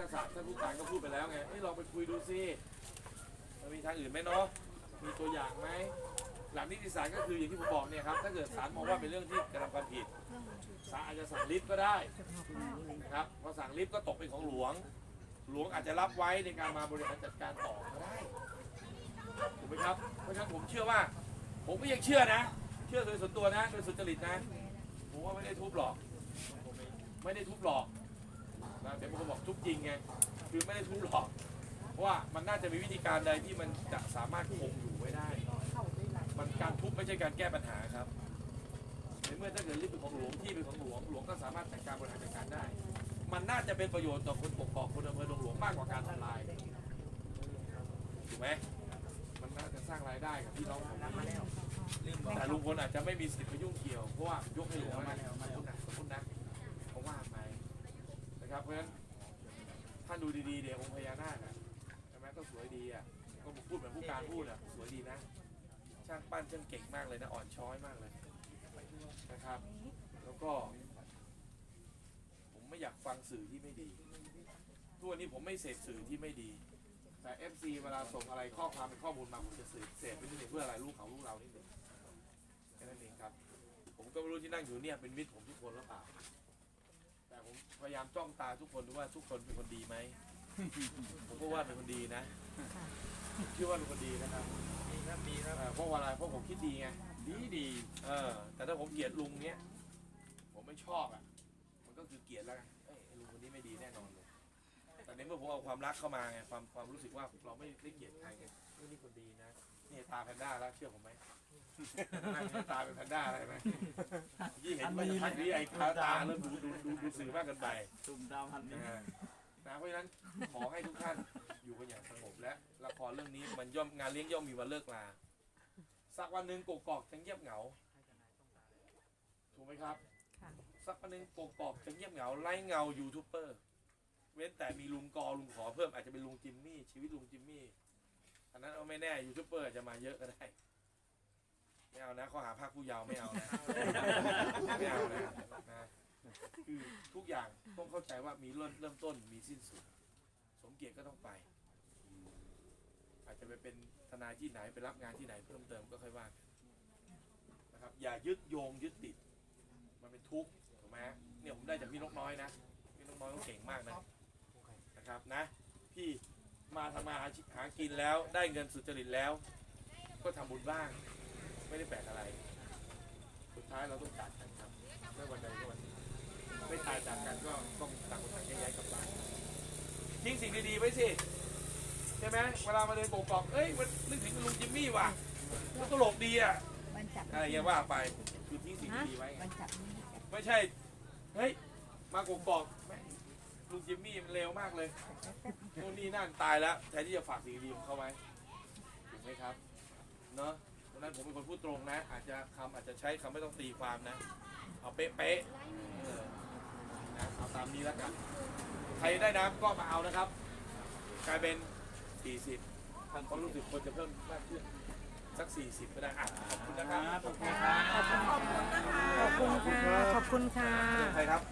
ฐศาสตร์ท่านผู้การก็พูดไปแล้วไงเอ้ยลองไปคุยดูสิมันมีทางอื่นไหมเนาะมีตัวอย่างไหมหลักนิติศาสตร์ก็คืออย่างที่ผมบอกเนี่ยครับถ้าเกิดศาลมองว่าเป็นเรื่องที่กระทำความผิดศาลอาจจะสั่งลิฟต์ก็ได้นะครับพอสั่งลิฟต์ก็ตกเป็นของหลวง หลวงอาจจะรับไว้ในการมาบริหารจัดการต่อก็ได้ถูกไหมครับเพราะฉะนั้นผมเชื่อว่า ผมก็ยังเชื่อนะ เชื่อโดยส่วนตัวนะโดยสุจริตนะผมว่าไม่ได้ทุบหรอก ไม่ได้ทุบหรอก นะเดี๋ยวบางคนบอกทุบจริงไงคือไม่ได้ทุบหรอกเพราะว่ามันน่าจะมีวิธีการใดที่มันจะสามารถคงอยู่ไว้ได้ มันการทุบไม่ใช่การแก้ปัญหาครับในเมื่อถ้าเกิดลิฟต์เป็นของหลวงที่เป็นของหลวงหลวงก็สามารถจัดการบริหารจัดการได้ มันน่าจะเป็นประโยชน์ต่อคนปกครองคนอำเภอดงหลวงมากกว่าการทำลายถูกไหมมันน่าจะสร้างรายได้กับพี่น้องของเราแต่ลุงพลอาจจะไม่มีสิทธิ์ไปยุ่งเกี่ยวเพราะว่ายกให้หลวงมา ดูดีๆเดี๋ยวองค์พญานาคอะใช่ไหมก็สวยดีอะก็พูดเหมือนผู้การพูดอะสวยดีนะ ช่างปั้นช่างเก่งมากเลยนะอ่อนช้อยมากเลยนะครับ แล้วก็ ผมไม่อยากฟังสื่อที่ไม่ดีทุกวันนี้ผมไม่เสพสื่อที่ไม่ดี แต่ FC เวลาส่งอะไรข้อความเป็นข้อมูลมาผมจะสืบเสพไปนิดนึงเพื่ออะไรลูกเขาลูกเรานิดนึงแค่นั้นเองครับ ผมก็ไม่รู้ที่นั่งอยู่เนี่ยเป็นมิตรผมทุกคนหรือเปล่า ผมพยายามจ้องตาทุกคนดูว่าทุกคนเป็นคนดีไหม ผมก็ว่าเป็นคนดีนะผมเชื่อว่าเป็นคนดีนะครับดีครับดีครับ เออเพราะว่าอะไรเพราะผมคิดดีไงดีดีเออ แต่ถ้าผมเกลียดลุงเนี้ยผมไม่ชอบอะ มันก็คือเกลียดแล้วไงเอ้ยไอ้ลุงคนนี้ไม่ดีแน่นอนเลยแต่ในเมื่อผมเอาความรักเข้ามาไงความความรู้สึกว่าเราไม่ได้เกลียดใครไงนี่นี่คนดีนะนี่ตาแพนด้าแล้วเชื่อผมไหมนั่งนี่ตาเป็นแพนด้าอะไรไหมยี่เห็นว่าทักนี้ไอ้ตาตาเริ่มดูดูดูดูสื่อมากเกินไปตุ่มดาวพันนะนี้ฮะนะเพราะฉะนั้นขอให้ทุกท่านอยู่กันอย่างสงบและละครเรื่องนี้มันย่อมงานเลี้ยงย่อมมีวันเลิกลาสักวันหนึ่งกกอกจะเงียบเหงาถูกไหมครับค่ะสักวันหนึ่งกกอกจะเงียบเหงาไร้เงายูทูบเบอร์ เว้นแต่มีลุงกอลุงขอเพิ่มอาจจะเป็นลุงจิมมี่ชีวิตลุงจิมมี่อันนั้นเอาไม่แน่ยูทูบเบอร์อาจจะมาเยอะก็ได้ไม่เอานะข้อหาภาคผู้เยาว์ไม่เอานะไม่เอานะนะคือทุกอย่างต้องเข้าใจว่ามีเริ่มเริ่มต้นมีสิ้นสุด สมเกียรติก็ต้องไป อาจจะไปเป็นทนายที่ไหนไปรับงานที่ไหนเพิ่มเติมก็ค่อยว่ากันนะครับ อย่ายึดโยงยึดติด มันเป็นทุกข์ถูกไหมเนี่ยผมได้จากพี่นกน้อยนะพี่นกน้อยเขาเก่งมากนะ นะครับนะพี่มาทำมาหาหากินแล้วได้เงินสุจริตแล้ว ก็ทำบุญบ้าง ไม่ได้แปลกอะไร สุดท้ายเราต้องจากกันครับไม่วันใดก็วันหนึ่งไม่ตายจากกันก็ต้องต่างคนต่างแยกย้ายกลับบ้านทิ้งสิ่งดีๆไว้สิใช่ไหมเวลามาเดินโกกอกเอ้ยมันนึกถึงลุงจิมมี่ว่ะมันตลกดีอะมันจับอะไรอย่างว่าไปคือทิ้งสิ่งดีๆไว้ไงมันจับนี่ไม่ใช่เฮ้ยมากกอกแม่ง ลุงจิมมี่มันเร็วมากเลยนู่นนี่นั่นตายแล้วแทนที่จะฝากสิ่งดีๆของเขาไว้ถูกไหมครับ เนอะเพราะฉะนั้นผมเป็นคนพูดตรงนะ อาจจะคำอาจจะใช้คำไม่ต้องตีความนะ เอาเป๊ะๆเออนะเอาตามนี้แล้วกัน ใครได้น้ำก็มาเอานะครับ กลายเป็น 40ท่านก็รู้สึกคนจะเพิ่มมากขึ้นสัก 40 ก็ได้อะขอบคุณนะครับ ขอบคุณครับ ขอบคุณค่ะ ขอบคุณค่ะ ใครครับ